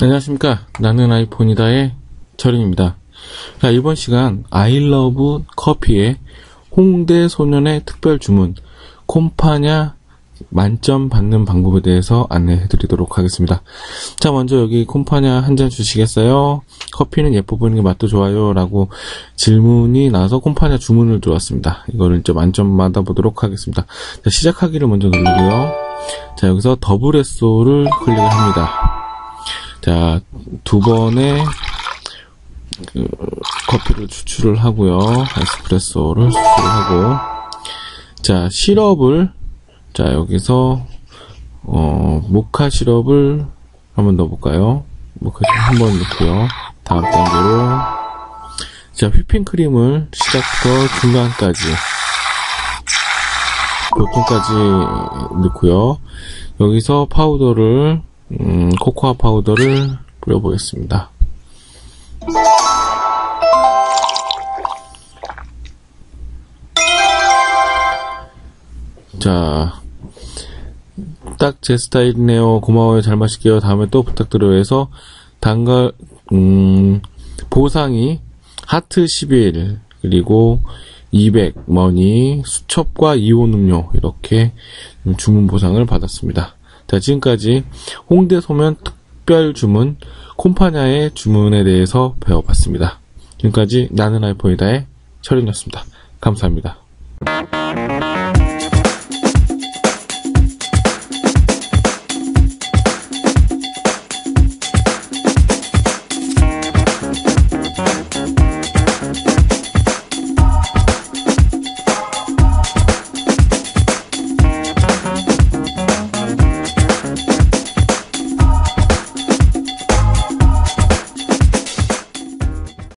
안녕하십니까. 나는 아이폰이다의 철인입니다. 자, 이번 시간 아이러브 커피의 홍대 소년의 특별 주문 콤파냐 만점 받는 방법에 대해서 안내해 드리도록 하겠습니다. 자, 먼저 여기 콤파냐 한 잔 주시겠어요? 커피는 예뻐 보이는 게 맛도 좋아요. 라고 질문이 나서 콤파냐 주문을 들어왔습니다. 이거를 이제 만점 받아보도록 하겠습니다. 자, 시작하기를 먼저 누르고요. 자, 여기서 더블 에소를 클릭을 합니다. 자, 두 번의 그 커피를 추출을 하고요. 에스프레소를 추출하고 자, 시럽을 자, 여기서 어, 모카 시럽을 한번 넣어 볼까요? 모카 시럽 한 번 넣고요. 다음 단계로 자, 휘핑크림을 시작부터 중간까지 보통까지 넣고요. 여기서 파우더를 음, 코코아 파우더를 뿌려보겠습니다. 자, 딱 제 스타일이네요. 고마워요. 잘 마실게요. 다음에 또 부탁드려요. 해서 단가, 음, 보상이 하트 11, 그리고 200 머니, 수첩과 이온 음료, 이렇게 주문 보상을 받았습니다. 자, 지금까지 홍대 소면 특별 주문 콤파냐의 주문에 대해서 배워봤습니다. 지금까지 나는 아이폰이다의 철인이었습니다. 감사합니다.